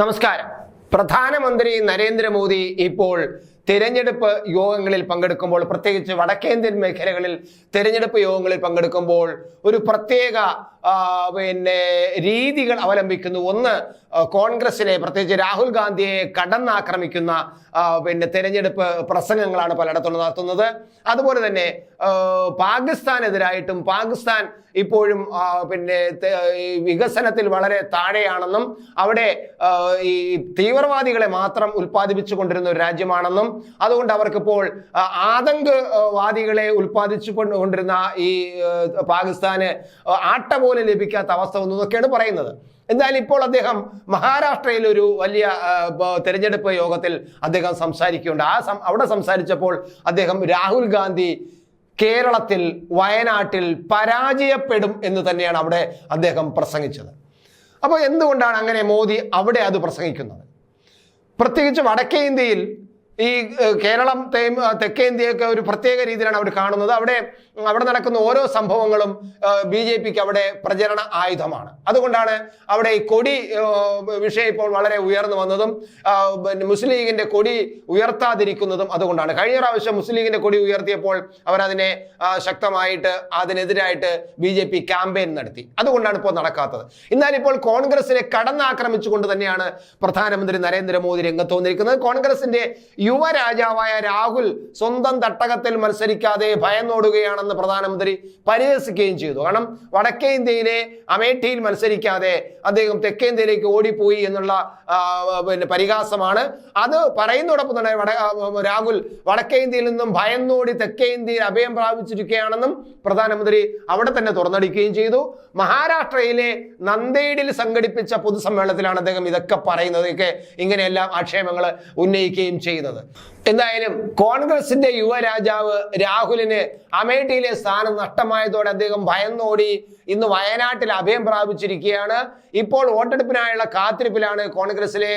നമസ്കാരം. പ്രധാനമന്ത്രി നരേന്ദ്രമോദി ഇപ്പോൾ തിരഞ്ഞെടുപ്പ് യോഗങ്ങളിൽ പങ്കെടുക്കുമ്പോൾ പ്രത്യേകിച്ച് വടക്കേന്ത്യൻ മേഖലകളിൽ തിരഞ്ഞെടുപ്പ് യോഗങ്ങളിൽ പങ്കെടുക്കുമ്പോൾ ഒരു പ്രത്യേക പിന്നെ രീതികൾ അവലംബിക്കുന്നു. ഒന്ന് കോൺഗ്രസിനെ പ്രത്യേകിച്ച് രാഹുൽ ഗാന്ധിയെ കടന്നാക്രമിക്കുന്ന പിന്നെ തെരഞ്ഞെടുപ്പ് പ്രസംഗങ്ങളാണ് പലയിടത്തും നടത്തുന്നത്. അതുപോലെ തന്നെ പാകിസ്ഥാനെതിരായിട്ടും പാകിസ്ഥാൻ ഇപ്പോഴും പിന്നെ വികസനത്തിൽ വളരെ താഴെയാണെന്നും അവിടെ ഈ തീവ്രവാദികളെ മാത്രം ഉൽപ്പാദിപ്പിച്ചു കൊണ്ടിരുന്ന ഒരു രാജ്യമാണെന്നും അതുകൊണ്ട് അവർക്കിപ്പോൾ ആതങ്കവാദികളെ ഉൽപ്പാദിച്ചു കൊണ്ട് കൊണ്ടിരുന്ന ഈ പാകിസ്ഥാന് ആട്ട പോലെ ലഭിക്കാത്ത അവസ്ഥ വന്നു എന്നൊക്കെയാണ് പറയുന്നത്. എന്തായാലും ഇപ്പോൾ അദ്ദേഹം മഹാരാഷ്ട്രയിൽ ഒരു വലിയ തെരഞ്ഞെടുപ്പ് യോഗത്തിൽ അദ്ദേഹം സംസാരിക്കുകയുണ്ട്. ആ അവിടെ സംസാരിച്ചപ്പോൾ അദ്ദേഹം രാഹുൽ ഗാന്ധി കേരളത്തിൽ വയനാട്ടിൽ പരാജയപ്പെടും എന്ന് തന്നെയാണ് അവിടെ അദ്ദേഹം പ്രസംഗിച്ചത്. അപ്പോൾ എന്തുകൊണ്ടാണ് അങ്ങനെ മോദി അവിടെ അത് പ്രസംഗിക്കുന്നത്? പ്രത്യേകിച്ച് വടക്കേ ഇന്ത്യയിൽ ഈ ഏഹ്, കേരളം തേ തെക്കേ ഇന്ത്യയൊക്കെ ഒരു പ്രത്യേക രീതിയിലാണ് അവർ കാണുന്നത്. അവിടെ അവിടെ നടക്കുന്ന ഓരോ സംഭവങ്ങളും ബി ജെ പിക്ക് അവിടെ പ്രചരണ ആയുധമാണ്. അതുകൊണ്ടാണ് അവിടെ ഈ കൊടി വിഷയം ഇപ്പോൾ വളരെ ഉയർന്നു വന്നതും പിന്നെ മുസ്ലിം ലീഗിന്റെ കൊടി ഉയർത്താതിരിക്കുന്നതും അതുകൊണ്ടാണ്. കഴിഞ്ഞ പ്രാവശ്യം മുസ്ലിം ലീഗിന്റെ കൊടി ഉയർത്തിയപ്പോൾ അവരതിനെ ശക്തമായിട്ട് അതിനെതിരായിട്ട് ബി ജെ പി ക്യാമ്പയിൻ നടത്തി. അതുകൊണ്ടാണ് ഇപ്പോൾ നടക്കാത്തത്. എന്നാൽ ഇപ്പോൾ കോൺഗ്രസിനെ കടന്നാക്രമിച്ചുകൊണ്ട് തന്നെയാണ് പ്രധാനമന്ത്രി നരേന്ദ്രമോദി രംഗത്ത് വന്നിരിക്കുന്നത്. കോൺഗ്രസിന്റെ യുവരാജാവായ രാഹുൽ സ്വന്തം തട്ടകത്തിൽ മത്സരിക്കാതെ ഭയന്നോടുകയാണെന്ന് പ്രധാനമന്ത്രി പരിഹസിക്കുകയും ചെയ്തു. കാരണം വടക്കേ ഇന്ത്യയിലെ അമേഠിയിൽ മത്സരിക്കാതെ അദ്ദേഹം തെക്കേന്ത്യയിലേക്ക് ഓടിപ്പോയി എന്നുള്ള പിന്നെ പരിഹാസമാണ്. അത് പറയുന്നതോടൊപ്പം തന്നെ വട രാഹുൽ വടക്കേ ഇന്ത്യയിൽ നിന്നും ഭയന്നോടി തെക്കേ ഇന്ത്യയിൽ അഭയം പ്രാപിച്ചിരിക്കുകയാണെന്നും പ്രധാനമന്ത്രി അവിടെ തന്നെ തുറന്നടിക്കുകയും ചെയ്തു. മഹാരാഷ്ട്രയിലെ നന്ദേഡിൽ സംഘടിപ്പിച്ച പൊതുസമ്മേളനത്തിലാണ് അദ്ദേഹം ഇതൊക്കെ പറയുന്നത് ഇങ്ങനെയെല്ലാം ആക്ഷേപങ്ങൾ ഉന്നയിക്കുകയും ചെയ്യുന്നത്. എന്തായാലും കോൺഗ്രസിന്റെ യുവരാജാവ് രാഹുലിന് അമേഠിയിലെ സ്ഥാനം നഷ്ടമായതോടെ അദ്ദേഹം ഭയന്നോടി. ഇന്ന് വയനാട്ടിൽ അഭയം പ്രാപിച്ചിരിക്കുകയാണ്. ഇപ്പോൾ വോട്ടെടുപ്പിനായുള്ള കാത്തിരിപ്പിലാണ് കോൺഗ്രസിലെ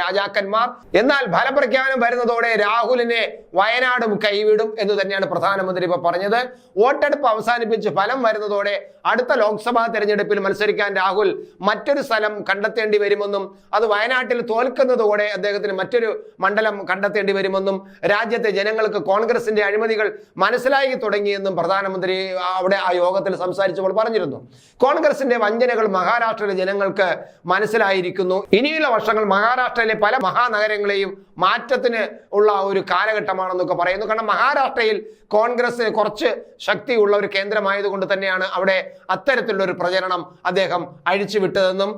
രാജാക്കന്മാർ. എന്നാൽ ഫലപ്രഖ്യാപനം വരുന്നതോടെ രാഹുലിനെ വയനാടും കൈവിടും എന്ന് തന്നെയാണ് പ്രധാനമന്ത്രി ഇപ്പൊ പറഞ്ഞത്. വോട്ടെടുപ്പ് അവസാനിപ്പിച്ച് ഫലം വരുന്നതോടെ അടുത്ത ലോക്സഭാ തെരഞ്ഞെടുപ്പിൽ മത്സരിക്കാൻ രാഹുൽ മറ്റൊരു സ്ഥലം കണ്ടെത്തേണ്ടി വരുമെന്നും അത് വയനാട്ടിൽ തോൽക്കുന്നതോടെ അദ്ദേഹത്തിന് മറ്റൊരു മണ്ഡലം കണ്ടെത്തേണ്ടി വരുമെന്നും രാജ്യത്തെ ജനങ്ങൾക്ക് കോൺഗ്രസിന്റെ അഴിമതികൾ മനസ്സിലായി തുടങ്ങിയെന്നും പ്രധാനമന്ത്രി അവിടെ ആ യോഗത്തിൽ സംസാരിച്ചപ്പോൾ പറഞ്ഞിരുന്നു. കോൺഗ്രസിന്റെ വഞ്ചനകൾ മഹാരാഷ്ട്രയിലെ ജനങ്ങൾക്ക് മനസ്സിലായിരിക്കുന്നു. ഇനിയുള്ള വർഷങ്ങൾ മഹാരാഷ്ട്രയിലെ പല മഹാനഗരങ്ങളെയും മാറ്റത്തിന് ഉള്ള ഒരു കാലഘട്ടമാണെന്നൊക്കെ പറയുന്നു. കാരണം മഹാരാഷ്ട്രയിൽ കോൺഗ്രസ് കുറച്ച് ശക്തിയുള്ള ഒരു കേന്ദ്രമായതുകൊണ്ട് തന്നെയാണ് അവിടെ അത്തരത്തിലുള്ള ഒരു പ്രചരണം അദ്ദേഹം അഴിച്ചുവിട്ടതെന്നും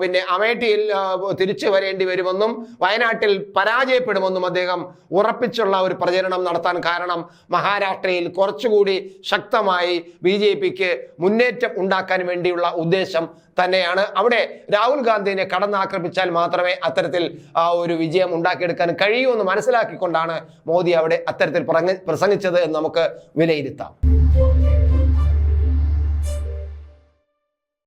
പിന്നെ അമേഠിയിൽ തിരിച്ചു വരേണ്ടി വരുമെന്നും വയനാട്ടിൽ പരാജയപ്പെടുമെന്നും അദ്ദേഹം ഉറപ്പിച്ചുള്ള ഒരു പ്രചരണം നടത്താൻ കാരണം മഹാരാഷ്ട്രയിൽ കുറച്ചുകൂടി ശക്തമായി ബി ജെ പിക്ക് മുന്നേറ്റം ഉണ്ടാക്കാൻ വേണ്ടിയുള്ള ഉദ്ദേശം തന്നെയാണ്. അവിടെ രാഹുൽ ഗാന്ധിനെ കടന്നാക്രമിച്ചാൽ മാത്രമേ അത്തരത്തിൽ ഒരു വിജയം ഉണ്ടാക്കിയെടുക്കാൻ കഴിയൂ കഴിയുമെന്ന് മനസ്സിലാക്കിക്കൊണ്ടാണ് മോദി അവിടെ അത്തരത്തിൽ പ്രസംഗ- പ്രസംഗിച്ചത് എന്ന് നമുക്ക് വിലയിരുത്താം.